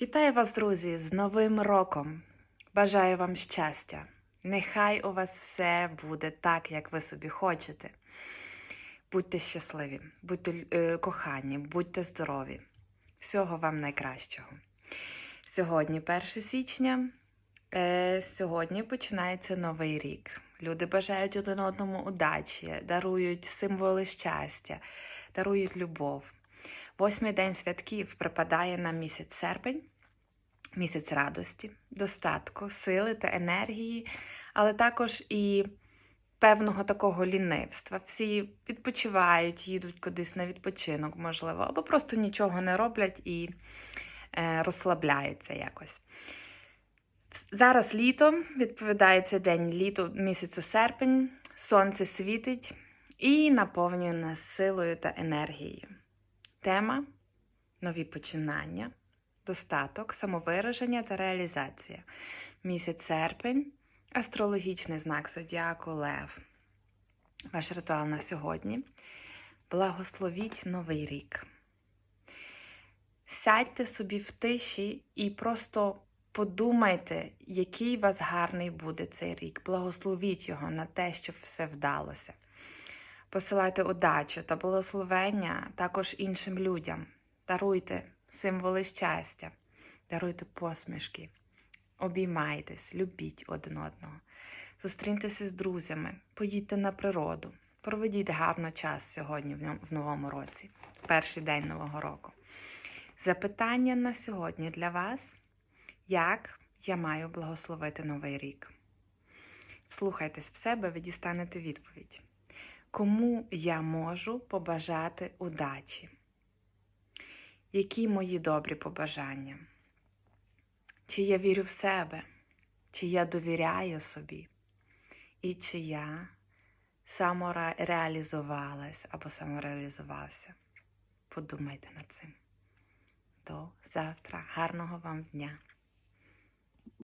Вітаю вас, друзі, з Новим роком! Бажаю вам щастя! Нехай у вас все буде так, як ви собі хочете. Будьте щасливі, будьте е, кохані, будьте здорові. Всього вам найкращого. Сьогодні 1 січня. Е, сьогодні починається новий рік. Люди бажають один одному удачі, дарують символи щастя, дарують любов. Восьмий день святків припадає на місяць серпень, місяць радості, достатку, сили та енергії, але також і певного такого лінивства. Всі відпочивають, їдуть кудись на відпочинок, можливо, або просто нічого не роблять і е, розслабляються якось. Зараз літо, відповідається день літо місяцю серпень, сонце світить і наповнює нас силою та енергією. Тема нові починання, достаток, самовираження та реалізація. Місяць серпень, астрологічний знак зодіаку Лев. Ваш ритуал на сьогодні. Благословіть новий рік. Сядьте собі в тиші і просто подумайте, який у вас гарний буде цей рік. Благословіть його на те, щоб все вдалося. Посилайте удачу та благословення також іншим людям. Даруйте символи щастя, даруйте посмішки, обіймайтесь, любіть один одного, зустріньтеся з друзями, поїдьте на природу, проведіть гарно час сьогодні в новому році, перший день нового року. Запитання на сьогодні для вас: як я маю благословити новий рік? Вслухайтесь в себе, ви дістанете відповідь. Кому я можу побажати удачі? Які мої добрі побажання? Чи я вірю в себе? Чи я довіряю собі? І чи я самореалізувалась або самореалізувався? Подумайте над цим. До завтра. Гарного вам дня!